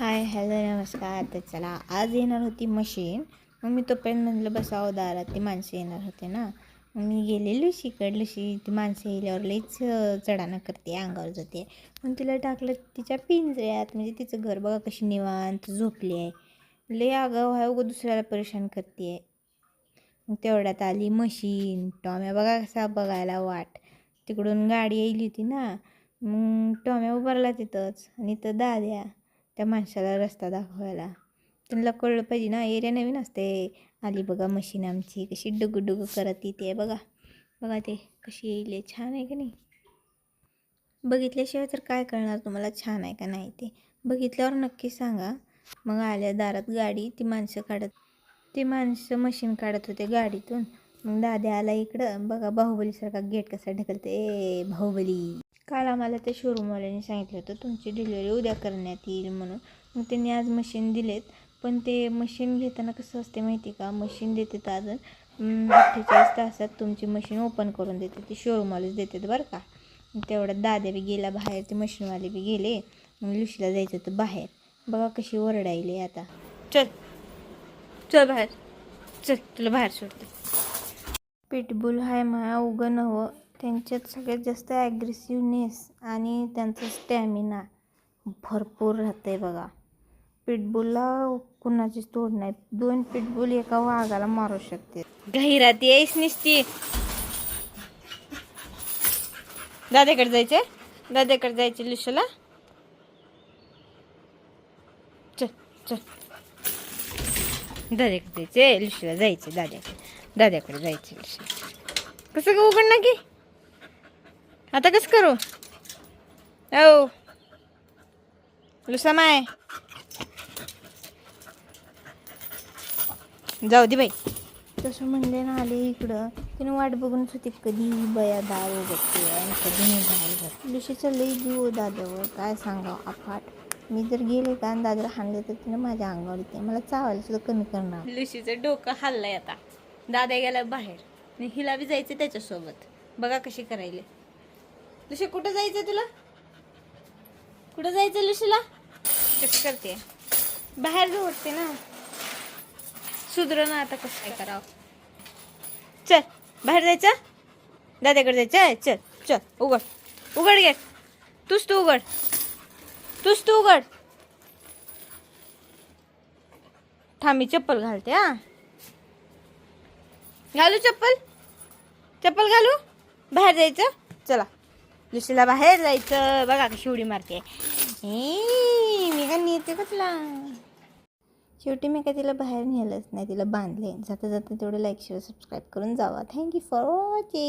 Hi hello नमस्कार. तर चला आज येणार होती मशीन. मग मी तोपर्यंत म्हणलं बसावं दारात ती माणसं येणार होते ना. मग मी गेले लुशीकडे लुशी ती माणसं येल्यावर लईच अं, करते अंगावर जाते. मग तिला टाकलं तिच्या पिंजऱ्यात म्हणजे तिचं घर बघा कशी निवांत झोपली आहे लई आगाव आहे उगं दुसऱ्याला परेशान करते. मग तेवढ्यात आली मशीन. टॉम्या बघा कसा बघायला वाट. तिकडून गाडी येईली होती ना. मग टॉम्या उभारला तिथंच. आणि तर दाद्या. त्या माणसाला रस्ता दाखवायला. त्यांना कळलं पाहिजे ना एरिया नवीन असते. आली बघा मशीन आमची कशी डुगडुग करत येते बघा. बघा ते कशी येईल छान आहे का नाही? बघितल्याशिवाय तर काय कळणार तुम्हाला छान आहे का नाही ते? बघितल्यावर नक्की सांगा. मग आल्या दारात गाडी ती माणसं काढत ती माणसं मशीन काढत होते गाडीतून. मग दाद्या आला इकडं. बघा बाहुबलीसारखा गेट कसा ढकलते ए बाहुबली. काल आम्हाला त्या शोरूमवाल्याने सांगितलं होतं तुमची डिलिव्हरी उद्या करण्यात येईल म्हणून. मग त्यांनी आज मशीन दिलेत पण ते मशीन घेताना कसं असते माहिती का? मशीन देतात अजून अठ्ठेचाळीस तासात तुमची मशीन ओपन करून देते ती शोरूमवालेच देतात बरं का. तेवढ्यात दाद्या बी गेला बाहेर ते मशीनवाले बी गेले मग लुशीला जायचं होतं बाहेर. बघा कशी ओरडायली आता. चल चल बाहेर. चल तुला बाहेर सोडते. पिटबुल हाय माया उगं नवं. त्यांच्यात सगळ्यात जास्त ॲग्रेसिवनेस आणि त्यांचा स्टॅमिना भरपूर राहते बघा. पिटबुलला कुणाचीच तोड नाही. दोन पिटबुल एका वाघाला मारू शकते. गहिरात येईस निसती. दाद्याकडे जायचे दाद्याकडे जायचे लिशला? चल चल. दाद्याकडे जायचे लिशला जायचे दाद्याकडे दाद्याकडे जायचे लिशला. कसं का उघड ना की? आता कसं करू? हो लुसा माय. जाऊ दे बाई. तसं म्हणले ना आले इकडं. तिने वाट बघूनच होती कधी बया दार उघडते आणि कधी मी बाहेर जाते लुशीचं लई जीव दाद्यावर काय सांगावं? अफाट मी जर गेले का आणि दादाला हाणले तर तिने माझ्या अंगावर येते. मला चावायला सुद्धा कमी करणार. लुशीचं डोकं हल्लंय आता. दादा गेला बाहेर. हिला बी जायचं त्याच्यासोबत. बघा कशी करायले. लुशी कुठं जायचं तुला? कुठं जायचं लुशीला? कसं करते. बाहेर जोडते ना. सुधर ना आता कसं काय करावं. चल बाहेर जायचं? दादाकडे जायचं? चल चल उघड. उघड घे. तूच तू उघड. तूच तू उघड. थांबी चप्पल घालते हा. घालू चप्पल? चप्पल घालू? बाहेर जायचं? चला. दुसरीला बाहेर जायचं बघा कशी उडी मारते ए, मी का नेते का तुला शेवटी मी काय तिला बाहेर नेलंच नाही तिला बांधले जाता जाता तेवढं लाईक शेअर सबस्क्राईब करून जावा थँक्यू फॉर वॉचिंग